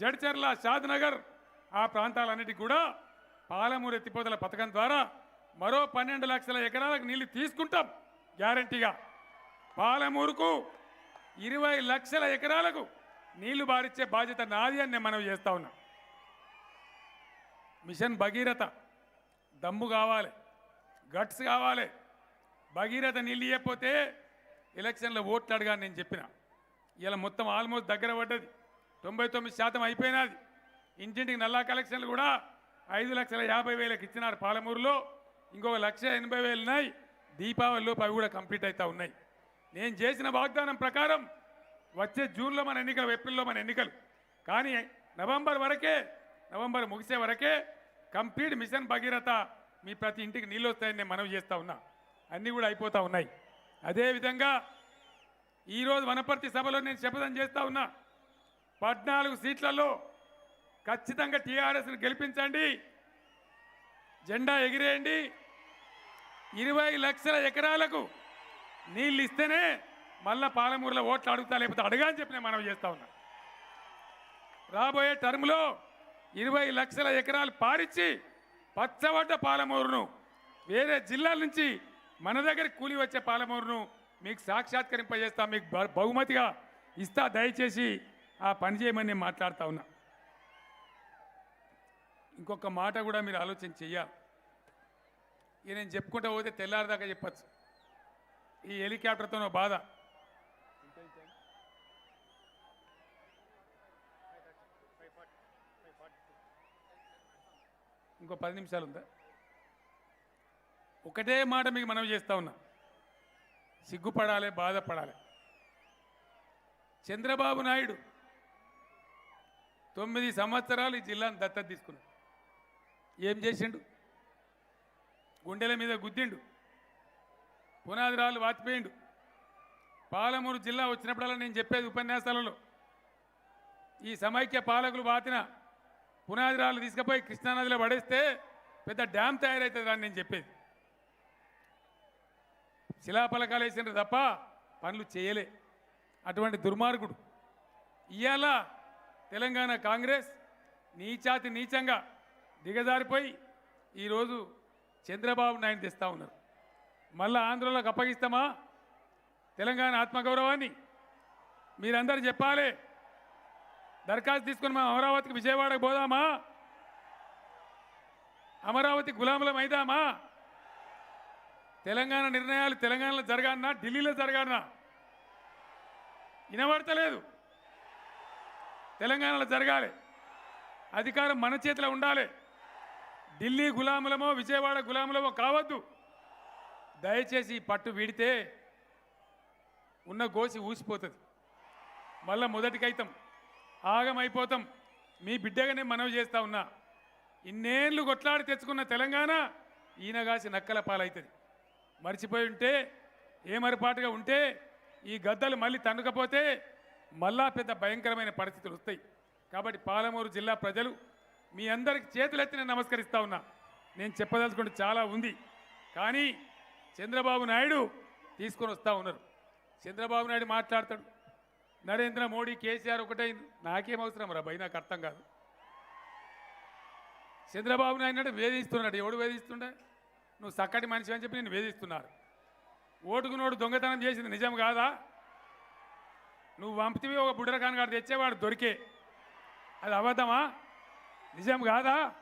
జడ్చర్ల షాద్నగర్ ఆ ప్రాంతాలన్నిటికీ కూడా పాలమూరు ఎత్తిపోతల పథకం ద్వారా మరో పన్నెండు లక్షల ఎకరాలకు నీళ్ళు తీసుకుంటాం గ్యారంటీగా. పాలమూరుకు ఇరవై లక్షల ఎకరాలకు నీళ్ళు బారిచ్చే బాధ్యత నాది అని నేను మనవి చేస్తా ఉన్నా. మిషన్ భగీరథ దమ్ము కావాలి గట్స్ కావాలి. భగీరథ నీళ్ళు ఇవ్వకపోతే ఎలక్షన్లో ఓట్లు అడగాని నేను చెప్పిన. ఇలా మొత్తం ఆల్మోస్ట్ దగ్గర పడ్డది. తొంభై తొమ్మిది శాతం అయిపోయినది ఇంటింటికి నల్లా కలెక్షన్లు కూడా ఐదు లక్షల యాభై వేలకు ఇచ్చినారు పాలమూరులో. ఇంకొక లక్ష ఎనభై వేలు ఉన్నాయి. దీపావళిలోపు అవి కూడా కంప్లీట్ అవుతూ ఉన్నాయి. నేను చేసిన వాగ్దానం ప్రకారం వచ్చే జూన్లో మన ఎన్నికలు ఏప్రిల్లో మన ఎన్నికలు. కానీ నవంబర్ వరకే నవంబర్ ముగిసే వరకే కంప్లీట్ మిషన్ భగీరథ మీ ప్రతి ఇంటికి నీళ్ళు వస్తాయని నేను మనవి చేస్తూ ఉన్నా. అన్నీ కూడా అయిపోతూ ఉన్నాయి. అదేవిధంగా ఈరోజు వనపర్తి సభలో నేను శపథం చేస్తూ ఉన్నా. పద్నాలుగు సీట్లలో ఖచ్చితంగా టీఆర్ఎస్ని గెలిపించండి. జెండా ఎగిరేయండి. ఇరవై లక్షల ఎకరాలకు నీళ్ళు ఇస్తేనే మళ్ళా పాలమూరులో ఓట్లు అడుగుతా లేకపోతే అడగా అని చెప్పి నేను మనం చేస్తా ఉన్నా. రాబోయే టర్మ్లో ఇరవై లక్షల ఎకరాలు పారిచ్చి పచ్చబడ్డ పాలమూరును వేరే జిల్లాల నుంచి మన దగ్గర కూలి వచ్చే పాలమూరును మీకు సాక్షాత్కరింపజేస్తా మీకు బ- బహుమతిగా ఇస్తా దయచేసి ఆ పని చేయమని నేను మాట్లాడుతా ఉన్నా. ఇంకొక మాట కూడా మీరు ఆలోచన చెయ్యాలి. ఇక నేను చెప్పుకుంటా పోతే తెల్లారిదాకా చెప్పచ్చు. ఈ హెలికాప్టర్తోనో బాధ. ఇంకో పది నిమిషాలు ఉందా? ఒకటే మాట మీకు మనవి చేస్తా ఉన్నా. సిగ్గుపడాలి బాధపడాలి. చంద్రబాబు నాయుడు తొమ్మిది సంవత్సరాలు ఈ జిల్లాను దత్తత తీసుకున్నాడు. ఏం చేసిండు? గుండెల మీద గుద్దిండు. పునాదిరాలు వాచిపోయిండు. పాలమూరు జిల్లా వచ్చినప్పుడల్లా నేను చెప్పేది ఉపన్యాసాలలో ఈ సమైక్య పాలకులు బాతిన పునాదిరాలు తీసుకుపోయి కృష్ణానదిలో పడేస్తే పెద్ద డ్యామ్ తయారవుతుంది అని నేను చెప్పేది. శిలాఫలకాలు వేసిండ్రు తప్ప పనులు చేయలే. అటువంటి దుర్మార్గుడు. ఇవాళ తెలంగాణ కాంగ్రెస్ నీచాతి నీచంగా దిగజారిపోయి ఈరోజు చంద్రబాబు నాయుడు తెస్తా ఉన్నారు. మళ్ళా ఆంధ్రలోకి అప్పగిస్తామా? తెలంగాణ ఆత్మగౌరవాన్ని మీరందరూ చెప్పాలి. దరఖాస్తు తీసుకుని మనం అమరావతికి విజయవాడకు పోదామా? అమరావతి గులాములం అయిదామా తెలంగాణ నిర్ణయాలు తెలంగాణలో జరగాలన్నా ఢిల్లీలో జరగాలన్నా వినబడతలేదు. తెలంగాణలో జరగాలి. అధికారం మన చేతిలో ఉండాలి. ఢిల్లీ గులాములమో విజయవాడ గులాములమో కావద్దు. దయచేసి పట్టు వీడితే ఉన్న గోసి ఊసిపోతుంది. మళ్ళా మొదటికైతాం ఆగమైపోతాం. మీ బిడ్డగానే మనవి చేస్తా ఉన్నా. ఇన్నేళ్ళు కొట్లాడి తెచ్చుకున్న తెలంగాణ ఈయనగాసి నక్కల పాలవుతుంది మర్చిపోయి ఉంటే ఏమరపాటుగా ఉంటే ఈ గద్దలు మళ్ళీ తన్నుకపోతే మళ్ళా పెద్ద భయంకరమైన పరిస్థితులు వస్తాయి. కాబట్టి పాలమూరు జిల్లా ప్రజలు మీ అందరికి చేతులెత్తి నేను నమస్కరిస్తా ఉన్నా. నేను చెప్పదలుచుకుంటే చాలా ఉంది. కానీ చంద్రబాబు నాయుడు తీసుకొని వస్తూ ఉన్నారు. చంద్రబాబు నాయుడు మాట్లాడతాడు. నరేంద్ర మోడీ కేసీఆర్ ఒకటే నాకేం అవసరం రా భయ్ నాకు అర్థం కాదు. చంద్రబాబు నాయుడు అంటే వేధిస్తున్నాడు. ఎవడు వేధిస్తుండే? నువ్వు చక్కటి మనిషి అని చెప్పి నేను వేధిస్తున్నారు. ఓటుకు నోడు దొంగతనం చేసింది నిజం కాదా? నువ్వు పంపితివి ఒక బుడ్రఖాన్ గారు తెచ్చేవాడు దొరికే. అది అబద్ధమా? నిజం కాదా?